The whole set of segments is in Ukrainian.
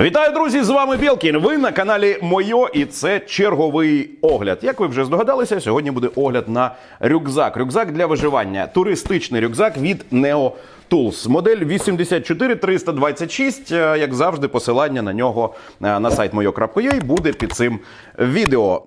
Вітаю, друзі! З вами Білкін. Ви на каналі Мойо, і це черговий огляд. Як ви вже здогадалися, сьогодні буде огляд на рюкзак. Рюкзак для виживання. Туристичний рюкзак від Neo Tools. Модель 84326. Е, Як завжди, посилання на нього е, на сайт moyo.ua буде під цим відео.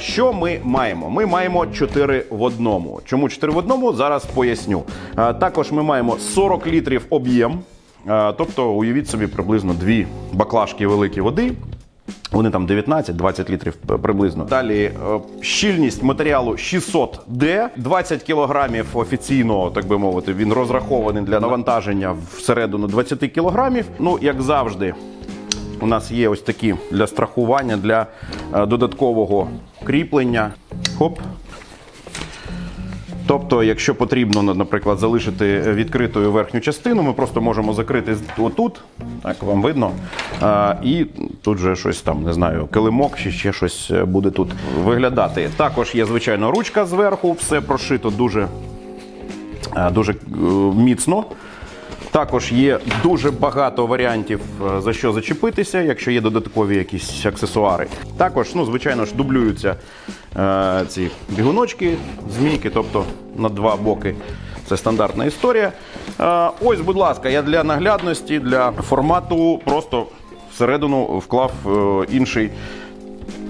Що ми маємо? Ми маємо 4 в одному. Чому 4 в одному? Зараз поясню. Е, Також ми маємо 40 літрів об'єм. Е, Тобто, уявіть собі приблизно дві баклажки великі води. Вони там 19-20 літрів приблизно. Далі е, щільність матеріалу 600D, 20 кілограмів офіційно, так би мовити, він розрахований для навантаження всередину 20 кілограмів. Ну, як завжди, у нас є ось такі для страхування, для додаткового кріплення. Хоп. Тобто, якщо потрібно, наприклад, залишити відкритою верхню частину, ми просто можемо закрити отут, так вам видно. А, і тут же щось там, не знаю, килимок чи ще щось е, буде тут виглядати. Також є, звичайно, ручка зверху, все прошито дуже, е, дуже е, міцно. Також є дуже багато варіантів е, за що зачепитися, якщо є додаткові якісь аксесуари. Також, ну, звичайно ж, дублюються е, ці бігуночки, змійки, тобто на два боки. Це стандартна історія. Е, ось, будь ласка, я для наглядності, для формату просто всередину вклав е, інший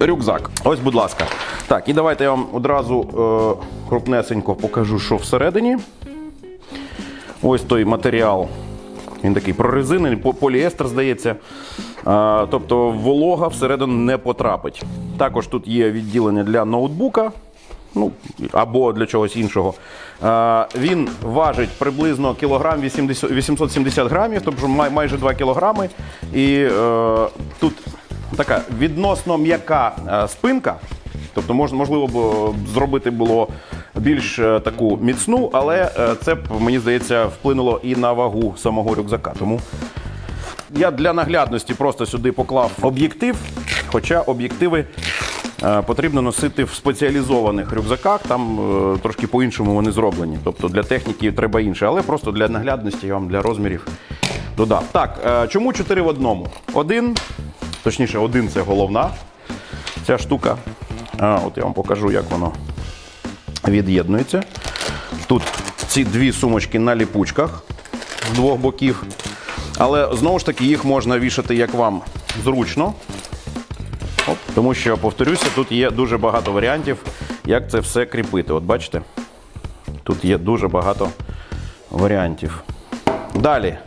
рюкзак. Ось, будь ласка. Так, і давайте я вам одразу е, крупнесенько покажу, що всередині. Ось той матеріал. Він такий прорезинений, по- поліестер, здається. А, тобто волога всередину не потрапить. Також тут є відділення для ноутбука. Ну, або для чогось іншого. А, він важить приблизно кілограм 80, 870 грамів, тобто май, майже 2 кілограми. І е, тут така відносно м'яка е, спинка. Тобто, можливо б зробити було більш е, таку міцну, але е, це б, мені здається, вплинуло і на вагу самого рюкзака. Тому я для наглядності просто сюди поклав об'єктив, хоча об'єктиви е, потрібно носити в спеціалізованих рюкзаках, там трошки по-іншому вони зроблені. Тобто для техніки треба інше, але просто для наглядності я вам для розмірів додав. Так, чому 4 в одному? Один, точніше, один це головна ця штука. А, от я вам покажу, як воно від'єднується. Тут ці дві сумочки на ліпучках з двох боків. Але знову ж таки їх можна вішати як вам зручно. Оп, тому що, повторюся, тут є дуже багато варіантів, як це все кріпити. От бачите? Тут є дуже багато варіантів. Далі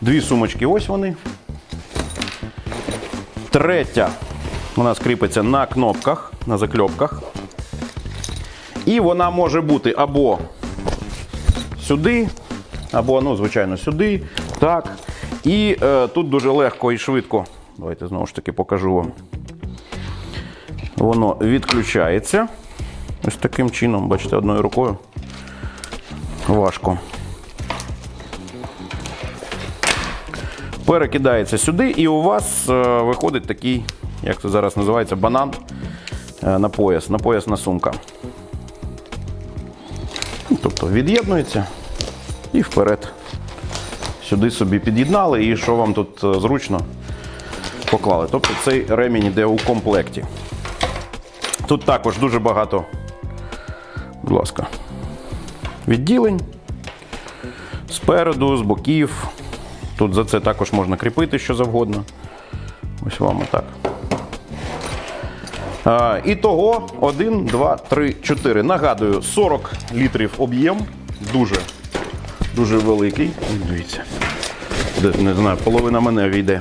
дві сумочки, ось вони. Третя у нас кріпиться на кнопках, на закльопках. І вона може бути або сюди, або, ну, звичайно, сюди. Так. І е, тут дуже легко і швидко. Давайте знову ж таки покажу вам. Воно відключається. Ось таким чином, бачите, одною рукою. Важко. перекидається сюди, і у вас е, виходить такий, як це зараз називається, банан е, на пояс, на поясна сумка. Тобто від'єднується і вперед. Сюди собі під'єднали, і що вам тут е, зручно поклали. Тобто цей ремінь йде у комплекті. Тут також дуже багато, будь ласка, відділень спереду, з боків. Тут за це також можна кріпити що завгодно. Ось вам отак. І того 1, 2, 3, 4. Нагадую, 40 літрів об'єм. Дуже, дуже великий. Дивіться. Не знаю, половина мене війде.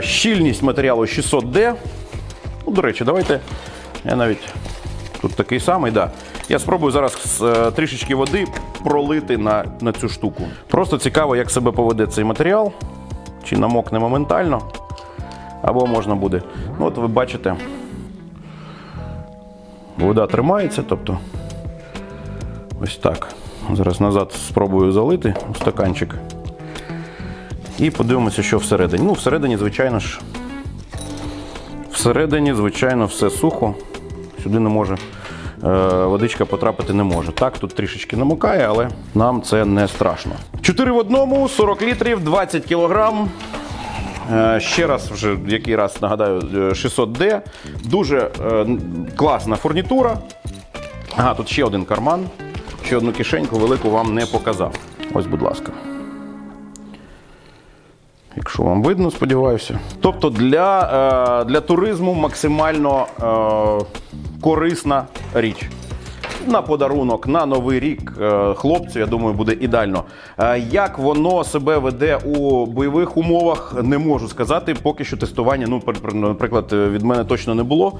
Щільність матеріалу 600D. Ну, до речі, давайте. Я навіть тут такий самий, да. Я спробую зараз е, трішечки води пролити на, на цю штуку. Просто цікаво, як себе поведе цей матеріал. Чи намокне моментально, або можна буде. Ну, от ви бачите, вода тримається, тобто ось так. Зараз назад спробую залити у стаканчик. І подивимося, що всередині. Ну, всередині, звичайно ж, всередині, звичайно, все сухо. Сюди не може. е, Водичка потрапити не може. Так, тут трішечки намокає, але нам це не страшно. 4 в одному, 40 літрів, 20 кілограм. Е, Ще раз, вже який раз нагадаю, е, 600D. Дуже е, класна фурнітура. Ага, тут ще один карман. Ще одну кишеньку велику вам не показав. Ось, будь ласка. Якщо вам видно, сподіваюся. Тобто для, е, для туризму максимально е, корисна річ. На подарунок, на новий рік е, хлопцю, я думаю, буде ідеально. Е, Як воно себе веде у бойових умовах, не можу сказати. Поки що тестування, ну, пр- пр- наприклад, е, від мене точно не було.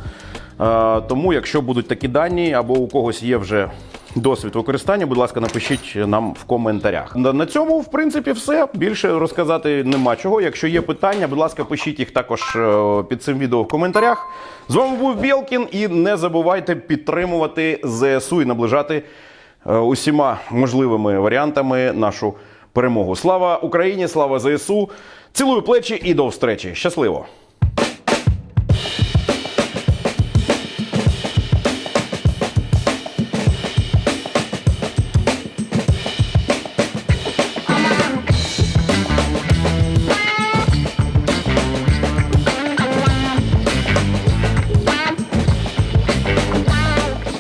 Тому, якщо будуть такі дані, або у когось є вже досвід використання, будь ласка, напишіть нам в коментарях. На цьому, в принципі, все. Більше розказати нема чого. Якщо є питання, будь ласка, пишіть їх також е, під цим відео в коментарях. З вами був Білкін, і не забувайте підтримувати ЗСУ і наближати е, усіма можливими варіантами нашу перемогу. Слава Україні! Слава ЗСУ! Цілую плечі і до встречі! Щасливо!